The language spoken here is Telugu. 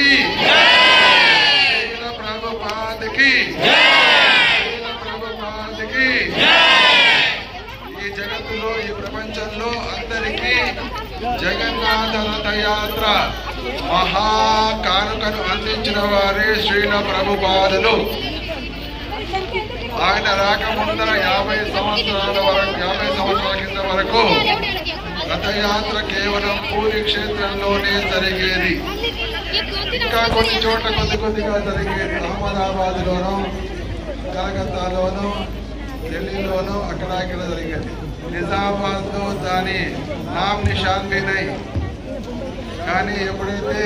ప్రభుకి ప్రభుపాదికి ఈ జగత్తులో ఈ ప్రపంచంలో అందరికీ జగన్నాథన దయాత్ర మహాకానుకను అందించిన వారి శ్రీల ప్రభుపాదులు. ఆయన రాకముందర యాభై సంవత్సరాల వరకు యాభై సంవత్సరాల కింద వరకు రథయాత్ర కేవలం పూరి క్షేత్రంలోనే జరిగేది. ఇంకా కొన్ని చోట్ల కొద్ది కొద్దిగా జరిగేది అహ్మదాబాద్లోనూ కలకత్తాలోనూ ఢిల్లీలోనూ అక్కడ ఇక్కడ జరిగేది. నిజామాబాద్లో దాని నామ్ నిషాన్ వినయ్. కానీ ఎప్పుడైతే